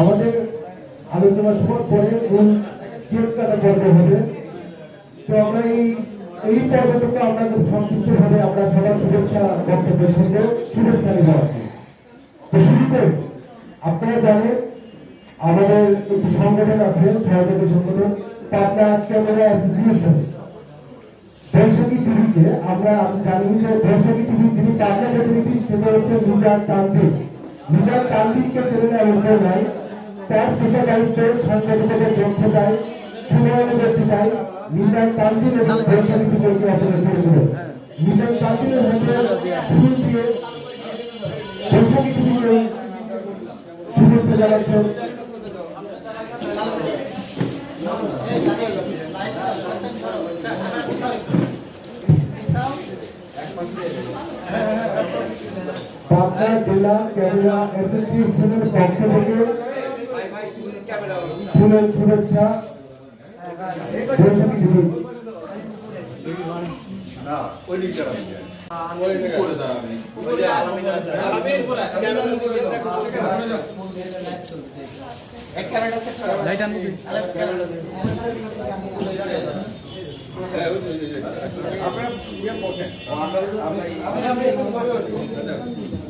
আমাদের আলোচনা সভার পরে কোন কাটা পর্ব হবে? তো আমরা এই এই পর্বটাকে আমরা খুব সংক্ষিপ্তভাবে আমরা সবার শুভেচ্ছা বক্তব্যের সঙ্গে শুভেচ্ছা নিব। তো শুরুতে, আপনারা জানেন, আমাদের একটি সংগঠন আছে, সহযোগী মিজান তান্ত্রিক এবং বৈশাখী টিভিকে অপরাধ করে দেবেন মিজান তান্ত্রিকের হাতে ফুল দিয়ে। বৈশাখী টিভিকে শুভেচ্ছা জানাচ্ছেন পাবনা জেলা ক্যামেরা অ্যাসোসিয়েশনের পক্ষ থেকে ফুলের শুভেচ্ছা। আপনারা বসেন আমরা আমরা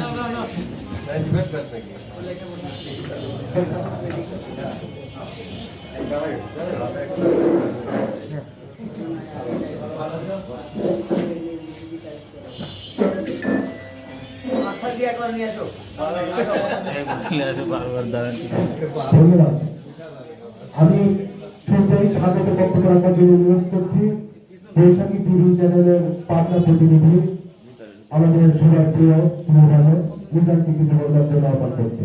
জানানো হবে আমি শুরুতেই স্বাগত বক্তব্য রাখার জন্য অনুরোধ করছি। বৈশাখী টিভি চ্যানেলের পাবনা প্রতিনিধি আমাদের সবার প্রিয় নিজামকে কিছু বলার জন্য আহ্বান করছি।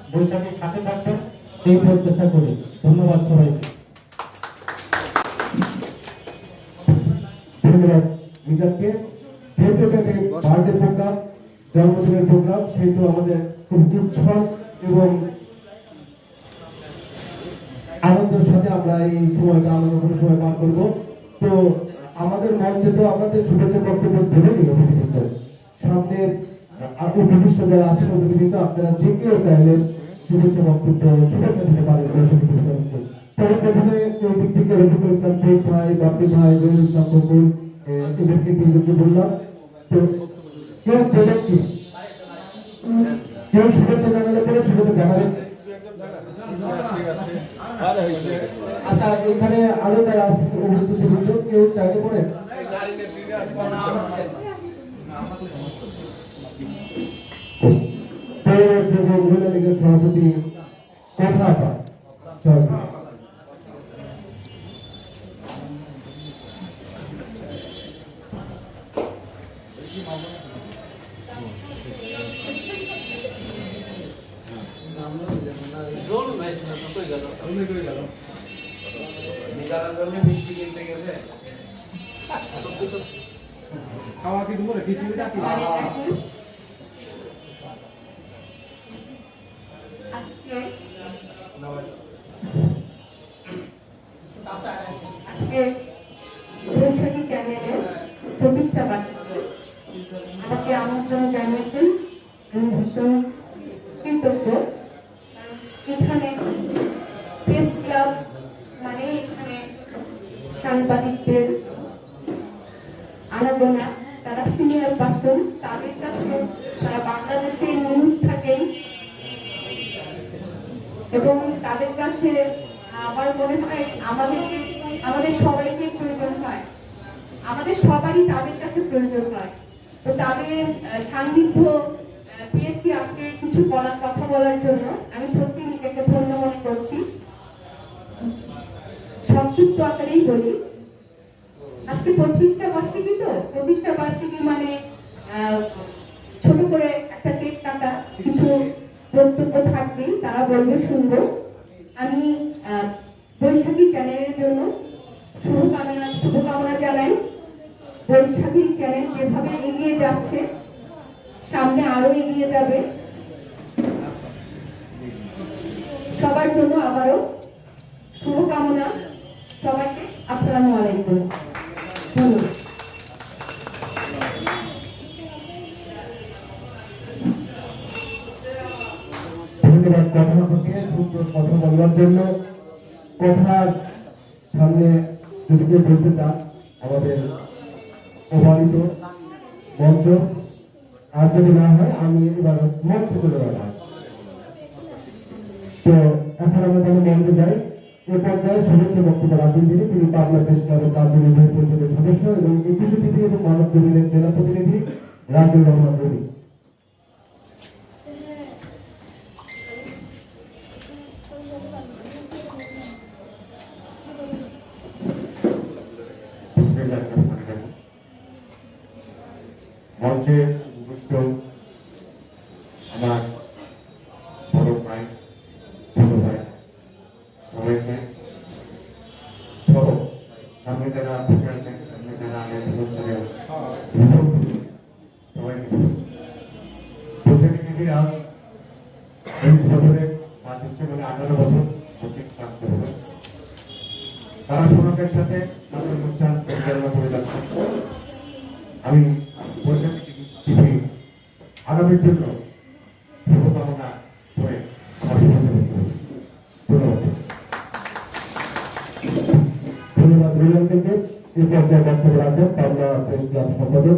বৈশাখীর সাথে থাকবেন এই প্রত্যাশা করি ধন্যবাদ সবাইকে। আমাদের আমরা এই সময়টা সময় তো আমাদের মঞ্চে তো আপনাদের শুভেচ্ছা বক্তব্য ধরে অতিথিবৃন্দ। সামনে আপনি বিশিষ্ট যারা আছেন, অতিথিবৃন্দ, আপনারা যে কেউ চাইলে শুভেচ্ছা বক্তব্য শুভেচ্ছা দিতে পারেন বৈশাখী অনুষ্ঠানকে তবে প্রথমে এই দিক থেকে রফিকুল ইসলাম ভাই বাপি ভাই জহির ইসলাম এদেরকে তিনজনকে বললাম তো কেউ দেবেন কি কেউ শুভেচ্ছা জানালে পরে শুভেচ্ছা জানাবেন আচ্ছা এখানে আরও যারা আছে কেউ চাইলে পরে পৌর যুব মহিলা লীগের সভাপতি কথা মিষ্টি কিনতে খাওয়া কি দুপুরে খিচুড়িটা বলার জন্য আমি সত্যি নিজেকে ধন্য মনে করছি। সংক্ষিপ্ত আকারেই বলি, আজকে প্রতিষ্ঠা বার্ষিকী তো? প্রতিষ্ঠা বার্ষিকী মানে ছোট করে একটা কেক কাটা, কিছু বক্তব্য থাকবেই তারা বলবে, শুনব। আমি বৈশাখী চ্যানেলের জন্য শুভকামনা শুভকামনা জানাই। বৈশাখী চ্যানেল যেভাবে এগিয়ে যাচ্ছে, সামনে আরও এগিয়ে যাবে। সবার জন্য আবারও শুভকামনা সবাইকে। আসসালামু আলাইকুম। কথা যদি চান, আমাদের মঞ্চ, আর যদি না হয়, আমি এবার মঞ্চে চলে যাব। তো এখন আমরা তাহলে মঞ্চে যাই এ পর্যায়ে সর্বোচ্চ বক্তব্য রাখবেন যিনি, তিনি পাবনা প্রেস ক্লাবের কার্যনির্বাহী পরিষদের সদস্য এবং একুশে এবং মানব জমিনের জেলা প্রতিনিধি রাজুর রহমান রবি। তারা সনকের সাথে তাদের অনুষ্ঠান যাচ্ছেন আমি বৈশাখী জন্য শুভকামনা করে। ধন্যবাদ রইলাম থেকে এই পর্যায়ে বক্তব্য রাখবেন পাবনা প্রেস ক্লাব সম্পাদক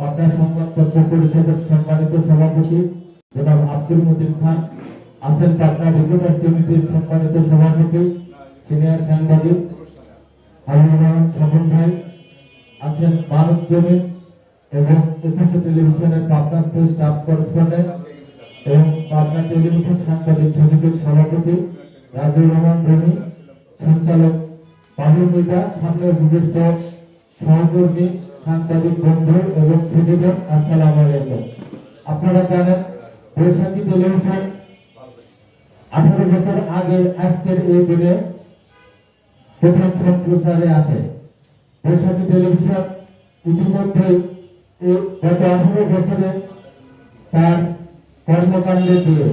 পাতা সংবাদপত্র পরিষদের সম্মানিত সভাপতি জনাব আব্দুল মতিন খান, আছেন পাটনা রিপোর্টার সমিতির সম্মানিত সভাপতি, সিনিয়র সাংবাদিক হাবিবুর রহমান ভাই, আছেন মানব জমিন এবং একুশে টেলিভিশনের পাবনাস্থ স্টাফ করেসপন্ডেন্ট এবং পাবনা টেলিভিশন সাংবাদিক সমিতির সভাপতি রাজুর রহমান রনি সঞ্চালক বাবুল মিতা, সামনের বিশিষ্ট সহকর্মী সাংবাদিক বন্ধু এবং সুদীপন আসসালাম আলাইকুম। আপনারা জানেন, বৈশাখী টেলিভিশন আঠারো বছর আগে আজকের এই দিনে প্রথম সম্প্রচারে আসে। বৈশাখী টেলিভিশন ইতিমধ্যে গত আঠারো বছরে তার কর্মকাণ্ডে দিয়ে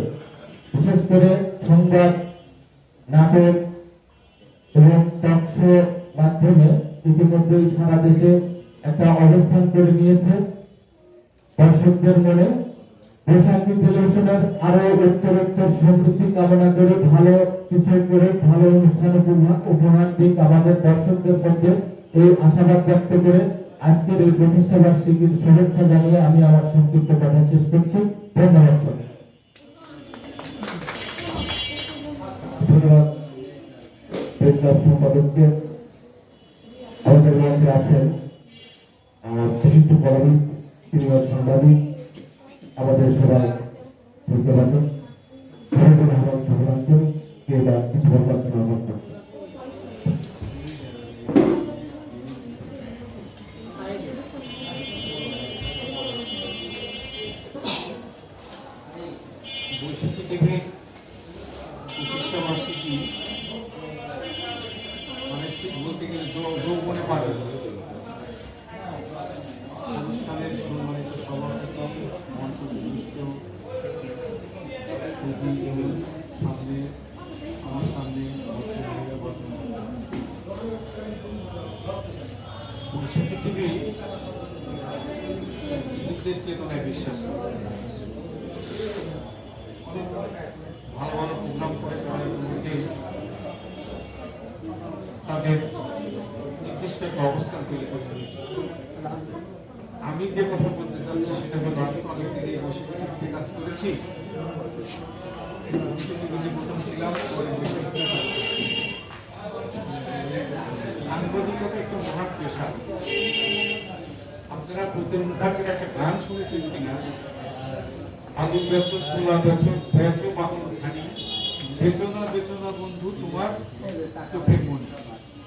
বিশেষ করে সংবাদ, নাটক এবং টকশো মাধ্যমে ইতিমধ্যেই সারা দেশে একটা অবস্থান করে নিয়েছে দর্শকদের মনে। বৈশাখী টেলিভিশনের আরও উত্তরোত্তর সমৃদ্ধি কামনা করে ভালো কিছু করে ভালো অনুষ্ঠান উপহার দিক আমাদের দর্শকদের মধ্যে এই আশাবাদ ব্যক্ত করে আজকের এই প্রতিষ্ঠা বার্ষিকীর শুভেচ্ছা জানিয়ে আমি আমার সংক্ষিপ্ত কথা শেষ করছি। ধন্যবাদ। ধন্যবাদ। সম্পাদককে আছেন। বিশিষ্ট কলামিস্ট সিনিয়র সাংবাদিক, আমাদের সবাই নির্বাচন ধন্যবাদ রহমান সভাঞ্চল কে বা কিছু বলবার জন্য তাদের নির্দিষ্ট একটা অবস্থান তৈরি করে আমি যে কথা বলতে চাচ্ছি সেটা হলো, আমি তো অনেক দিন এই বৈশাখী চুক্তিতে কাজ করেছি প্রথম ছিলাম সাংবাদিকতা একটা মহান পেশা। আপনারা প্রতিরক্ষার একটা গান শুনেছেন কিনা? আগুন বেচো সোলা বেচো বেচো বাবুর খানি। বেচনা বেচনা বন্ধু, তোমার চোখে মনি।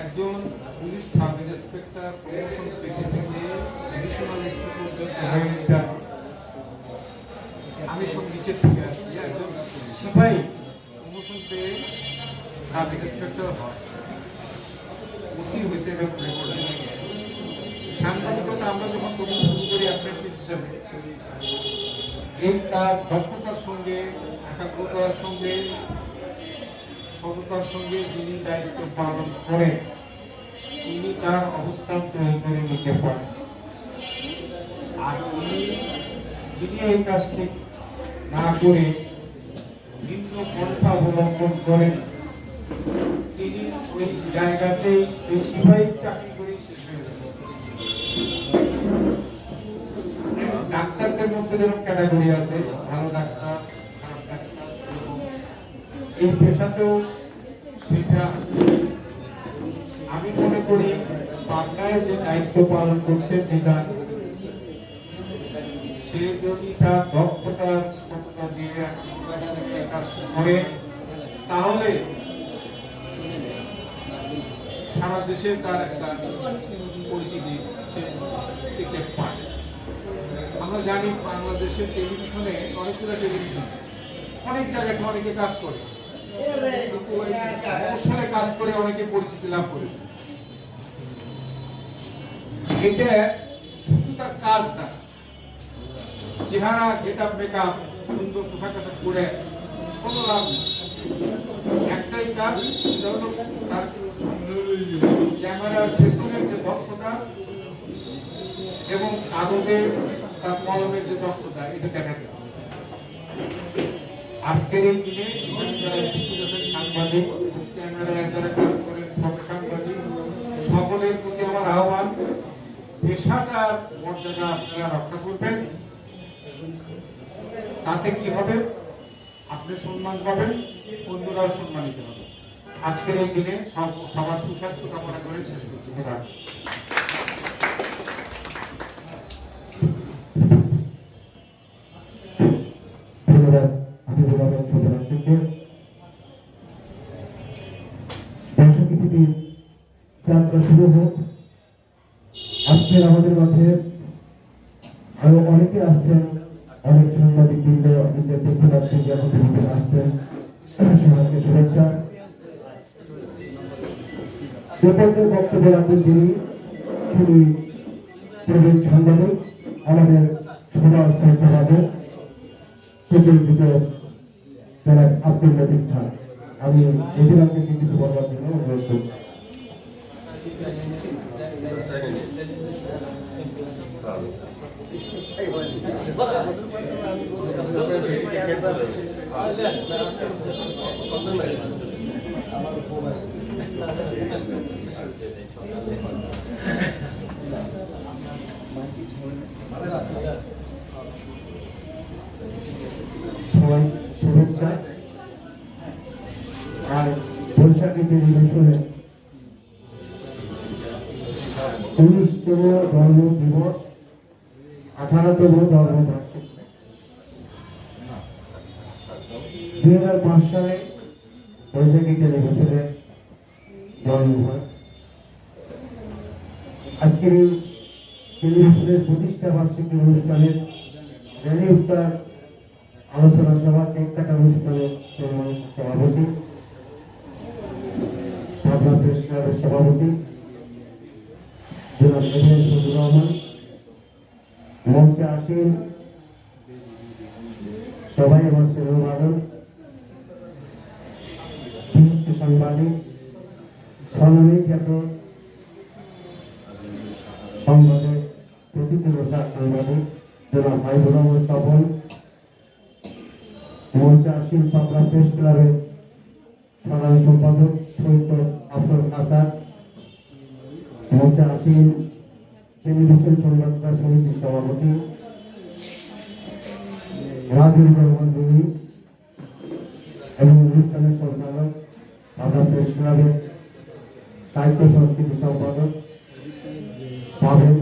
একজন পুলিশ সাব ইন্সপেক্টর প্রমোশন পেশে থেকে এডিশনাল এসপি পর্যন্ত আমি সব নিচের থেকে আসছি, একজন সিপাহী প্রমোশন পেয়ে সাব ইন্সপেক্টর হয়। ওসি হয়েছে সাংবাদিকতা আমরা যখন প্রথম শুরু করি অ্যাপ্রেন্টিস হিসাবে। এই কাজ দক্ষতার সঙ্গে, একাগ্রতার সঙ্গে সততার সঙ্গে যিনি দায়িত্ব পালন করেন, তিনি তার অবস্থান তৈরি করে নিতে পারেন আর তিনি যিনি এই কাজটি না করে ভিন্ন পন্থা অবলম্বন করেন, তিনি ওই জায়গাতেই সিপাহী চাকরি করে শেষ হয়ে ডাক্তারদের মধ্যে যেরকম ক্যাটাগরি আছে, ভালো ডাক্তার, খারাপ ডাক্তার। এই পেশাতেও সেটা আমি মনে করি বাংলায় যে দায়িত্ব পালন করছে বিধান, সে যদি তার দক্ষতা দিয়ে কাজ করে, তাহলে সারা দেশে তার একটা পরিচিতি সে টিকে পায়। আমরা জানি বাংলাদেশের টেলিভিশনে অনেকগুলো টেলিভিশন, অনেক জায়গাতে অনেকে কাজ করে। কিন্তু কাজ করে অনেকে পরিচিতি লাভ করেছে। এটা শুধু তার কাজ না, চেহারা গেট আপ মেকআপ, সুন্দর পোশাক আশাক পরে কোনো লাভ একটাই কাজ, সেটা হলো তার ক্যামেরার পেছনের যে দক্ষতা এবং কাগজের তার কলমের যে দক্ষতা, এটা দেখাতে হবে আজকের এই দিনে সাংবাদিক কাজ সাংবাদিক। সকলের প্রতি আমার আহ্বান পেশাটার মর্যাদা আপনারা রক্ষা করবেন। তাতে কি হবে? আপনি সম্মান পাবেন অন্যরাও সম্মানিত হবে। আজকের এই দিনে সব সবার সুস্বাস্থ্য কামনা করে শেষ করছি। যাত্রা শুরু হোক। আজকের আমাদের মাঝে আরও অনেকে আসছেন, অনেক সাংবাদিক বৃন্দ দেখতে পাচ্ছেন যে এখন আসছেন। সবাইকে শুভেচ্ছা। পর্যায়ে বক্তব্য রাখবেন যিনি, তিনি প্রবীণ সাংবাদিক, আমাদের সবার শ্রদ্ধাভাবে সুপরিচিত যারা আত্মীয় ঠাক আমি রেজিনালকে কিছু বলবার জন্য অনুরোধ করছি। সবাই শুভেচ্ছা আর প্রতিষ্ঠা বার্ষিকী অনুষ্ঠানের র্যালি উত্তর আলোচনা সভা কেক কাটা অনুষ্ঠানের সভাপতি সভাপতি রহমান মঞ্চে আসেন। সবাই আমার সেবাদন বিশিষ্ট সাংবাদিক সম্মানিত খ্যাত সংবাদে প্রতিদিনতা সাংবাদিক, জনাব হাইবুর রহমান তপন মঞ্চে আসীন পাবনা প্রেস ক্লাবের সাধারণ সম্পাদক সৈয়দ আফর আসাদ মঞ্চে আসীন টেলিভিশন সংবাদদাতা সমিতির সভাপতি রাজুর রহমান রুমি এবং অনুষ্ঠানের সঞ্চালক পাবনা প্রেস ক্লাবের সাহিত্য সংস্কৃতি সম্পাদক পাবেন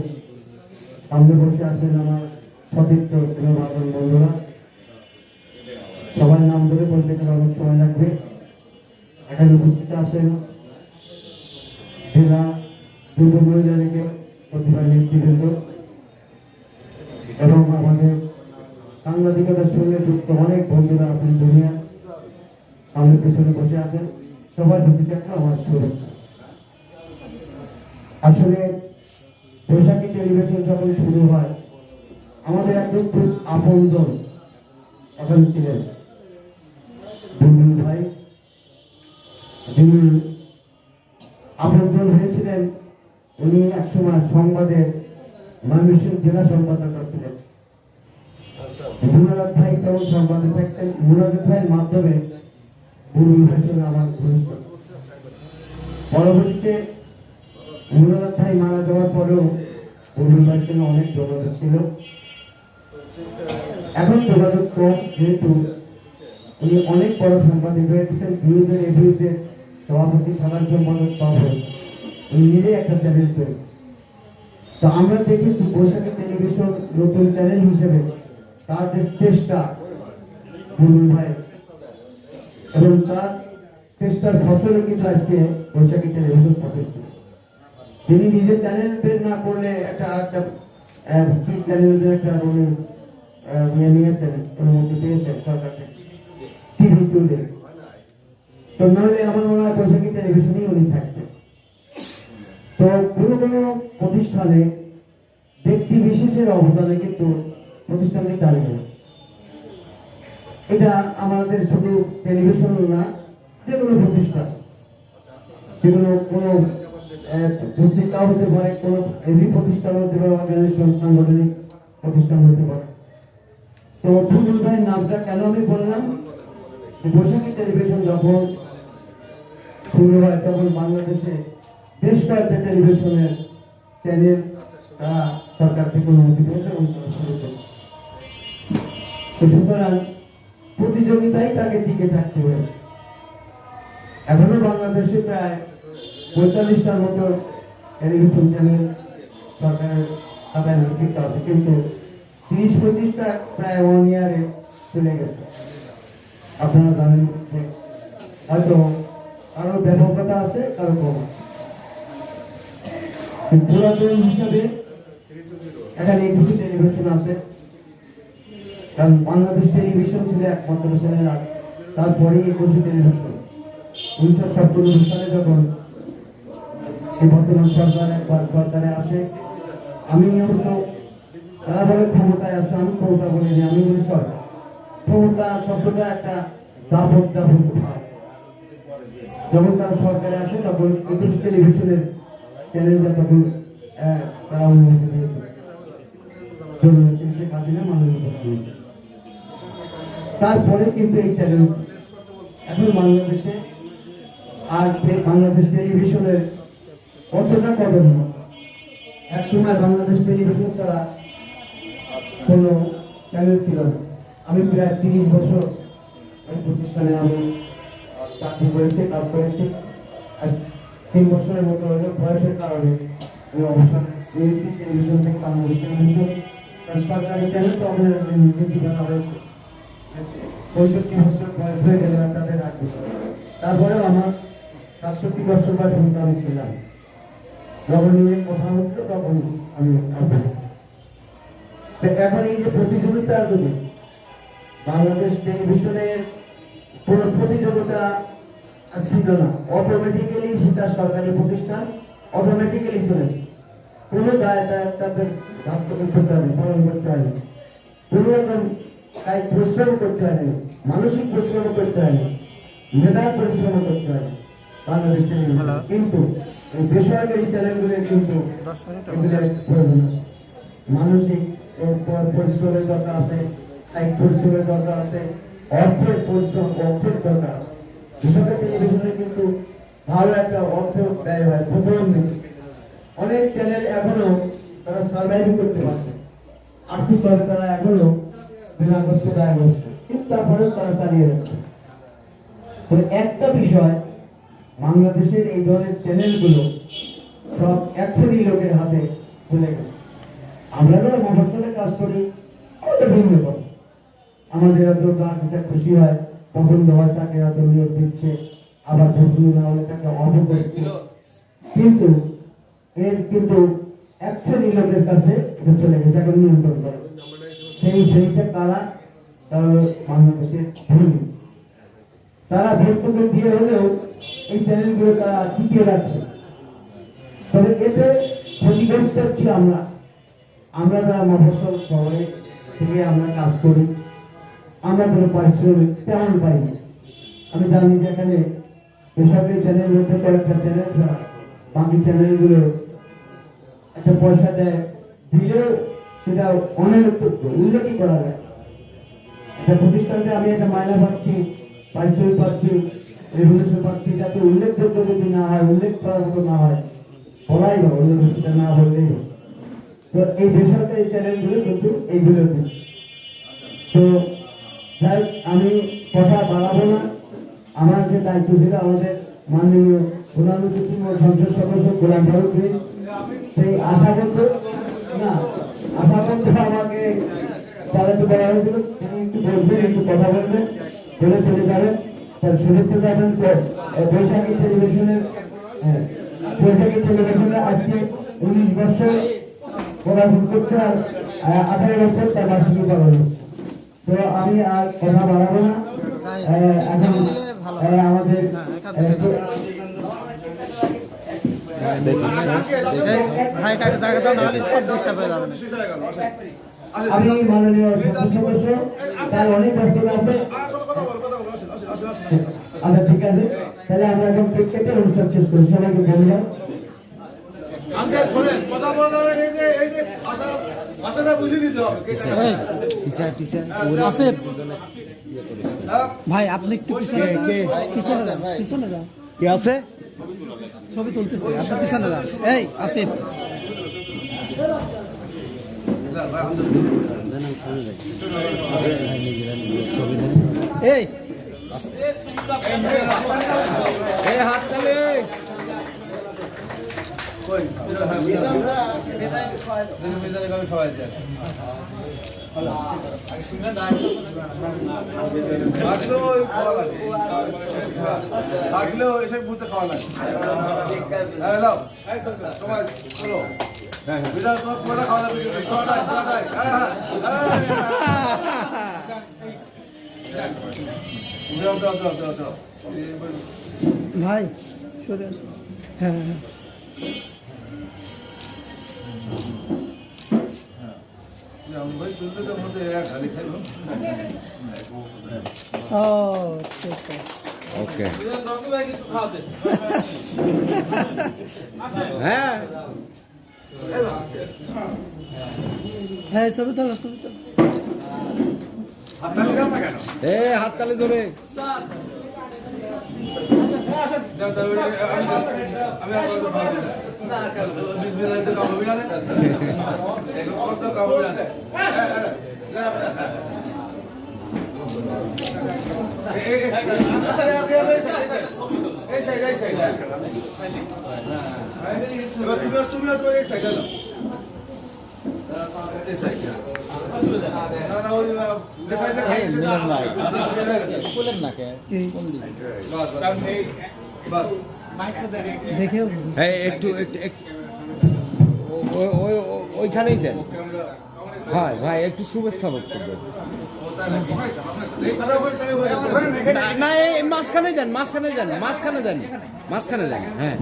সামনে বসে আছেন আমার সতীর্থ স্নেহভাজন বন্ধুরা। আছেন জেলা যুব মহিলা প্রতিভা নেতৃবৃন্দ এবং আমাদের সাংবাদিকতার সঙ্গে যুক্ত অনেক বন্ধুরা আছেন দুনিয়া সামনে পেছনে বসে আছেন। সবার প্রতি আমার শুভেচ্ছা আসলে বৈশাখী টেলিভিশন যখন শুরু হয়, আমাদের একজন খুব আপনজন এখন ছিলেন। ভাই। যিনি আপনজন হয়েছিলেন উনি একসময় সংবাদের ময়মনসিংহ জেলা সংবাদদাতা ছিলেন। মুরাদ ভাই তখন সংবাদে থাকতেন। মুরাদ ভাইয়ের মাধ্যমে বুলবুল ভাইয়ের আমার ঘনিষ্ঠ। পরবর্তীতে মুরাদ ভাই মারা যাওয়ার পরেও বুলবুল ভাইয়ের সঙ্গে অনেক যোগাযোগ ছিল। এখন যোগাযোগ কম যেহেতু উনি অনেক বড় সাংবাদিক হয়েছেন। বিরুদ্ধে সভাপতি সাধারণ সম্পাদক সহ নিজে একটা চ্যানেল তৈরি। তো আমরা দেখেছি বৈশাখী টেলিভিশন নতুন চ্যানেল হিসেবে তার চেষ্টা এবং তার চেষ্টার ফসলে কিন্তু আজকে বৈশাখী টেলিভিশন পাঠিয়েছে তিনি নিজে চ্যানেল বের না করলে একটা একটা চ্যানেলের একটা উনি নিয়ে নিয়েছেন অনুমতি পেয়েছেন সরকার থেকে। টিভি টুলে তো নাহলে আমার মনে হয় বৈশাখী টেলিভিশনেই উনি থাকতেন। তো কোনো কোনো প্রতিষ্ঠানে ব্যক্তি বিশেষের অবদানে কিন্তু প্রতিষ্ঠানটি দাঁড়িয়ে এটা আমাদের শুধু টেলিভিশন না, যে কোনো প্রতিষ্ঠান যেগুলো কোনো পত্রিকা হতে পারে, কোনো এমনি প্রতিষ্ঠান হতে পারে সাংগঠনিক প্রতিষ্ঠান হতে পারে। তো ফুলুল ভাইয়ের নামটা কেন আমি বললাম? বৈশাখী টেলিভিশন যখন শুরু হয়, তখন বাংলাদেশে টেলিভিশনের চ্যানেল তারা সরকার থেকে অনুমতি পেয়েছে এবং শুরু করেছে। সুতরাং প্রতিযোগিতায় তাকে টিকে থাকতে হয়েছে। এখনও বাংলাদেশে প্রায় পঁয়তাল্লিশটার মতো টেলিভিশন চ্যানেল সরকারের খাতায় নিশ্চিত আছে, কিন্তু তিরিশ পঁচিশটা প্রায় ওয়ান ইয়ারে চলে গেছে। আপনারা জানেন হয়তো কারও ব্যাপকতা আছে কারও কম আছে। পুরাতন হিসাবে এখানে একুশে টেলিভিশন আছে। কারণ বাংলাদেশ টেলিভিশন ছিল একমাত্র চ্যানেল তারপরে একুশে টেলিভিশন উনিশশো সপ্তম সালে যখন এই বর্তমান সরকার সরকারে আসে, আমি অবশ্য তারা বলে ক্ষমতায় আসো, আমি ক্ষমতা বলিনি আমি বলি সরকার ক্ষমতা শব্দটা একটা দাপট দাপট যখন তারা সরকারে আসে, তখন একুশ টেলিভিশনের চ্যানেলটা তখন তারপরে কিন্তু এই চ্যানেল এখন বাংলাদেশে আর বাংলাদেশ টেলিভিশনের কদর নয় এক সময় বাংলাদেশ টেলিভিশন ছাড়া কোনো চ্যানেল ছিল আমি প্রায় তিরিশ বছর প্রতিষ্ঠানে আমি চাকরি করেছি, কাজ করেছি। তিন বছরের মতো হলো বয়সের কারণে আমি অবসর নিয়েছি টেলিভিশন থেকে বাংলাদেশ টেলিভিশন কারণ সরকারি চ্যানেল তো আমাদের নীতি করা হয়েছে পঁয়ষট্টি বছর বয়স হয়ে গেলে আর তাদের রাখবে তারপরেও আমার সাতষট্টি বছর বয়স পর্যন্ত আমি ছিলাম। যখন নিয়ে কথা হতো তখন আমি এখন এই যে প্রতিযোগিতার যুগে বাংলাদেশ টেলিভিশনের কোনো প্রতিযোগিতা ছিল না। অটোমেটিক্যালি সেটা সরকারি প্রতিষ্ঠান অটোমেটিক্যালি চলেছে। কোনো তাদের দাপ্তরিক করতে হবে পালন করতে হবে। কোনো রকম তাই পরিশ্রম করতে হয় মানসিক পরিশ্রম করতে হয় মেধার পরিশ্রম করতে হয় বাংলাদেশ কিন্তু এই বেসরকারি চ্যানেলগুলোর কিন্তু মানসিক পরিশ্রমের দরকার আছে কায়িক পরিশ্রমের দরকার আছে অর্থের পরিশ্রম অর্থের দরকার আছে। কিন্তু ভালো একটা অর্থ ব্যয় হয়। অনেক চ্যানেল এখনও তারা কিন্তু তারপরেও তারা যাচ্ছে। একটা বিষয়, বাংলাদেশের এই ধরনের চ্যানেলগুলো সব এক শ্রেণি লোকের হাতে চলে গেছে। আমরা যারা মহাসনে কাজ করি, আমাদের ভিন্ন আমাদের কাজ খুশি হয় পছন্দ হয় তাকে হয়তো নিয়োগ দিচ্ছে আবার পছন্দ না হলে তাকে অব করছে। কিন্তু এর কিন্তু এক শ্রেণি লোকের কাছে এটা চলে গেছে এখন নিয়ন্ত্রণ করে। সেই সেইটা কারা তারা বাংলাদেশের ধনী তারা ভর্তুকি দিয়ে হলেও এই চ্যানেলগুলো তারা টিকিয়ে রাখছে। তবে এতে ক্ষতিগ্রস্ত হচ্ছি আমরা। আমরা যারা মফসল শহরে থেকে আমরা কাজ করি। আমরা কোনো পারিশ্রমিক তেমন পাই না আমি জানি যে এখানে বেসরকারি চ্যানেল মধ্যে কয়েকটা চ্যানেল ছাড়া বাকি চ্যানেলগুলো একটা পয়সা দেয়, দিলেও সেটা অনেক উল্লেখই করা যায়। একটা প্রতিষ্ঠানকে আমি একটা মাইনা পাচ্ছি, পারিশ্রমিক পাচ্ছি রেগুলেশন পাচ্ছি যাতে উল্লেখযোগ্য যদি না হয়, উল্লেখ করার মতো না হয়, বলাই বা অন্য সেটা না বললেই তো এই বেসরকারি চ্যানেলগুলো কিন্তু এইগুলো তো হোক, আমি কথা বাড়াবো না। আমার যে দায়িত্ব ছিল আমাদের মাননীয় প্রধানমন্ত্রী সংসদ সদস্য গোলাম ফারুক সেই আশাবদ্ধ না আশাবদ্ধ আমাকে চালাতে বলা হয়েছিল তিনি একটু বলবেন একটু কথা বলবেন বলে চলে যাবেন। তার শুভেচ্ছা জানান বৈশাখী টেলিভিশনের বৈশাখী টেলিভিশনে আজকে উনিশ বছর পড়াশোনা করছে আর আঠারো বছর তার বার্ষিকী পালন তো আমি আর কথা বাড়াবো না। আমাদের আমি মাননীয় সদস্য তার অনেক ব্যস্ততা আছে। আচ্ছা ঠিক আছে। তাহলে আমরা এখন কেক কেটে অনুষ্ঠান শেষ করি। সবাইকে ধন্যবাদ। আঙ্কেল শোনেন কথা বলার আগে এই যে এই যে ভাষা ভাষাটা বুঝে নিতে হবে আসিফ হ্যাঁ? ভাই আপনি একটু পিছনে যান পিছনে যান। কে আছে? ছবি তুলতেছে আপনি পিছনে যান। এই আসিফ এই এই হাত তালে। হ্যাঁ খাওয়া লাগে। হ্যাঁ, হ্যাঁ তোমার পুরোটা খাওয়া লাগবে। পুরোটাই পুরোটাই। হ্যাঁ ভাই সরে হ্যাঁ হ্যাঁ। ওকে হ্যাঁ। হ্যাঁ ছবি তোলো ছবি তোলো। এ হাততালি ধরে। আমি- কোনো আচ্ছা, তুমিও- তো এই side এই side না, না, খাইছে না, কি বাস, বাস। দেখেও এই একটু একটু একটু- ও- ও- ও- ওইখানেই দেন। ক্যামেরা ভাই ভাই একটু শুভেচ্ছা বক্তব্য না এই মাঝখানে দেন মাঝখানে দেন মাঝখানে দেন মাঝখানে দেন হ্যাঁ।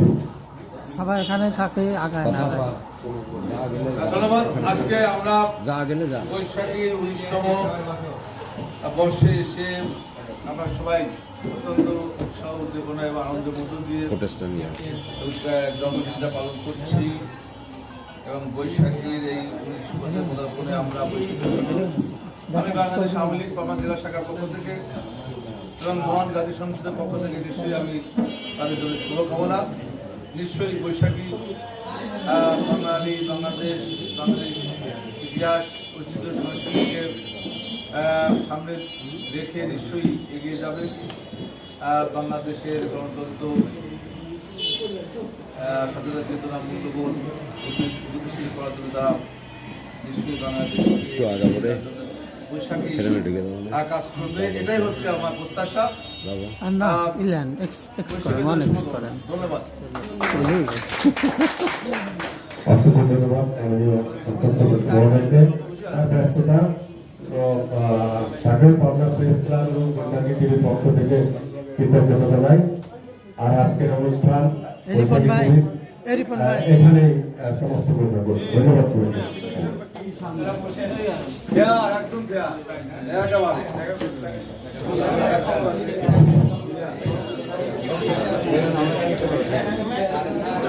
সবাই এখানে থাকে আগায় না ধন্যবাদ। আজকে আমরা যা গেলে যা। বৈশাখীর উনিশতম বর্ষে এসে আমরা সবাই অত্যন্ত উৎসাহ উদ্দীপনা এবং আনন্দের মধ্য দিয়ে জন্মদিনটা পালন করছি এবং বৈশাখীর এই উনিশ বছর পদার্পণে আমরা আমি বাংলাদেশ আওয়ামী লীগ পাবনা জেলা শাখার পক্ষ থেকে এবং মহান গাজী সংসদের পক্ষ থেকে নিশ্চয়ই আমি তাদের জন্য শুভকামনা। নিশ্চয়ই বৈশাখী বাঙালি বাংলাদেশ বাংলাদেশ ইতিহাস ঐতিহ্য সংস্কৃতিকে সামনে রেখে নিশ্চয়ই এগিয়ে যাবে। বাংলাদেশের গণতন্ত্র স্বাধীনতা চেতনা মূল্যবোধ গতিশীল করার জন্য তারা নিশ্চয়ই বাংলাদেশকে বৈশাখী? কাজ করবে। এটাই হচ্ছে আমার প্রত্যাশা। ধন্যবাদ। অসংখ্য ধন্যবাদ সকল পাবনা প্রেস ক্লাব এবং বৈশাখী টিভির পক্ষ থেকে কৃতজ্ঞতা জানাই। আর আজকের অনুষ্ঠান এখানে সমস্ত ধন্যবাদ সবাইকে।